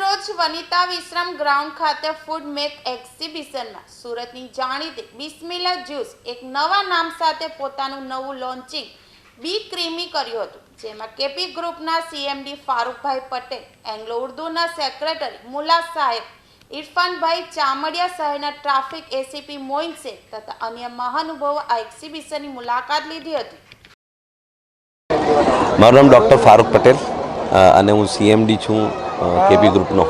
રોજ વનિતા વિશ્રામ ગ્રાઉન્ડ ખાતે ફૂડ મેક એક્ઝિબિશનમાં સુરતની જાણીતી બિસ્મિલા જ્યુસ, એક નવા નામ સાથે પોતાનું નવું લોન્ચિંગ બી ક્રીમી કર્યું હતું. જેમાં કેપી ગ્રુપના સીએમડી ફારૂકભાઈ પટેલ, એંગ્લો ઉર્દુના સેક્રેટરી મુલા સાહેબ, ઇરફાનભાઈ ચામડિયા શહેરના ટ્રાફિક એસીપી મોઇન તથા અન્ય મહાનુભાવો આ એક્ઝિબિશનની મુલાકાત લીધી હતી. મારું નામ ડૉક્ટર ફારૂક પટેલ. અને હું સીએમડી છું કેપી ગ્રુપનો.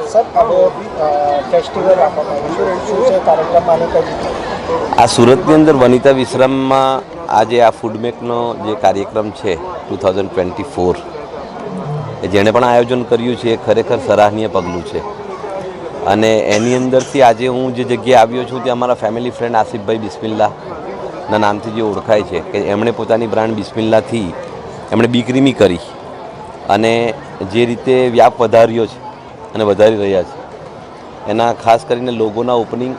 આ સુરતની અંદર વનિતા વિશ્રામમાં આજે આ ફૂડમેકનો જે કાર્યક્રમ છે ટુ થાઉઝન્ડ ટ્વેન્ટી ફોર એ જેણે પણ આયોજન કર્યું છે એ ખરેખર સરાહનીય પગલું છે. અને એની અંદરથી આજે હું જે જગ્યાએ આવ્યો છું ત્યાં અમારા ફેમિલી ફ્રેન્ડ આસિફભાઈ બિસ્મિલ્લાના નામથી જે ઓળખાય છે કે એમણે પોતાની બ્રાન્ડ બિસ્મિલ્લાથી એમણે બીક્રીમી કરી. અને જે રીતે વ્યાપ વધાર્યો છે અને વધારી રહ્યા છે, એના ખાસ કરીને લોગોના ઓપનિંગ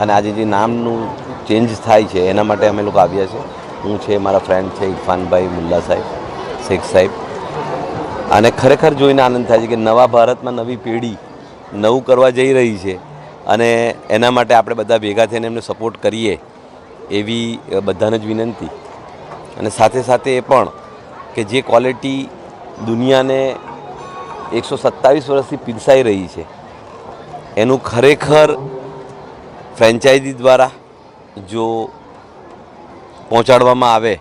અને આજે જે નામનું ચેન્જ થાય છે, એના માટે અમે લોકો આવ્યા છે. હું છે, મારા ફ્રેન્ડ છે, ઇરફાનભાઈ મુલ્લા સાહેબ, શેખ સાહેબ. અને ખરેખર જોઈને આનંદ થાય છે કે નવા ભારતમાં નવી પેઢી નવું કરવા જઈ રહી છે અને એના માટે આપણે બધા ભેગા થઈને એમને સપોર્ટ કરીએ એવી બધાને જ વિનંતી. અને સાથે સાથે એ પણ કે જે ક્વોલિટી દુનિયાને એકસો સત્તાવીસ વર્ષથી પીરસાઈ રહી છે. એનું ખરેખર ફ્રેન્ચાઇઝી દ્વારા જો પહોંચાડવામાં આવે,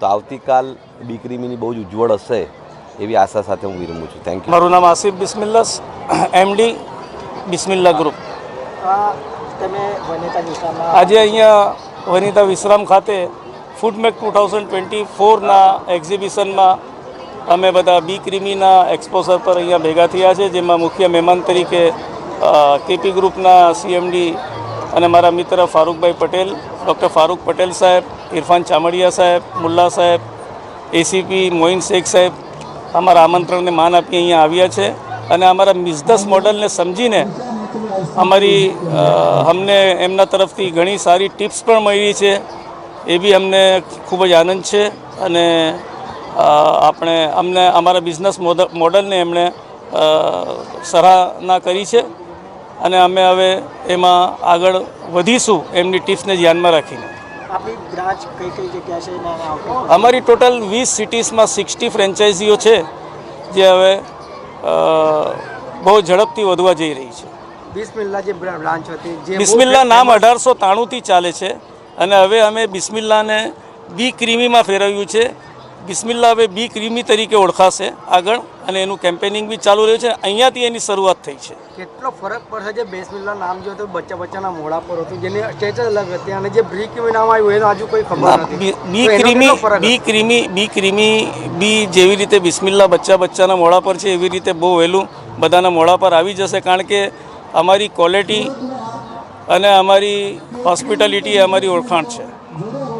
તો આવતીકાલ બીક્રીમીની બહુ જ ઉજ્જવળ હશે એવી આશા સાથે હું વિરમું છું. થેન્ક યુ મારું નામ આસિફ બિસ્મિલ્લાસ એમડી બિસ્મિલ્લા ગ્રુપ. આજે અહીંયા વનિતા વિશ્રામ ખાતે ફૂડમેક ટુ થાઉઝન્ડ ટ્વેન્ટી ફોરના એક્ઝિબિશનમાં અમે બધા બી ક્રિમીના એક્સપોઝર પર અહીંયા ભેગા થયા છે, જેમાં મુખ્ય મહેમાન તરીકે કેપી ગ્રુપના સીએમડી અને મારા મિત્ર ફારૂકભાઈ પટેલ, ડૉક્ટર ફારૂક પટેલ સાહેબ, ઇરફાન ચામડિયા સાહેબ, મુલ્લા સાહેબ એસીપી મોઇન શેખ સાહેબ, અમારા આમંત્રણને માન આપી અહીંયા આવ્યા છે અને અમારા બિઝનેસ મોડલને સમજીને અમારી અમને એમના તરફથી ઘણી સારી ટિપ્સ પણ મળી છે, એ બી અમને ખૂબ જ આનંદ છે અને આપણે અમને અમારા બિઝનેસ મોડ- મોડલને એમણે સરાહના કરી છે અને અમે હવે એમાં આગળ વધીશું એમની ટિપ્સને ધ્યાનમાં રાખીને. અમારી ટોટલ વીસ સિટીઝમાં સિક્સટી ફ્રેન્ચાઇઝીઓ છે જે હવે બહુ ઝડપથી વધવા જઈ રહી છે. બિસ્મિલ્લા જે બ્રાન્ચ હતી બિસ્મિલ્લા નામ અઢારસો ત્રાણુંથી ચાલે છે અને હવે અમે બિસ્મિલ્લાને બી ક્રીમીમાં ફેરવ્યું છે. બિસ્મિલ્લા હવે બી ક્રીમી તરીકે ઓળખાશે આગળ અને એનું કેમ્પેનિંગ બી ચાલુ રહ્યું છે. અહીંયાથી એની શરૂઆત થઈ છે. કેટલો ફરક પડશે જે બિસ્મિલ્લા નામ જો હતું બચ્ચા બચ્ચાના મોડા પર હતું જેની સ્ટેચ અલગ હતી અને જે બ્રી ક્રીમી નામ આવ્યું એનો હજુ કોઈ ખબર નથી. B- creamy B creamy B creamy B જેવી રીતે બિસ્મિલ્લા બચ્ચા બચ્ચાના મોડા પર છે એવી રીતે બહુ વહેલું બધાના મોડા પર આવી જશે કારણ કે અમારી ક્વોલિટી અને અમારી હોસ્પિટાલિટી એ અમારી ઓળખાણ છે.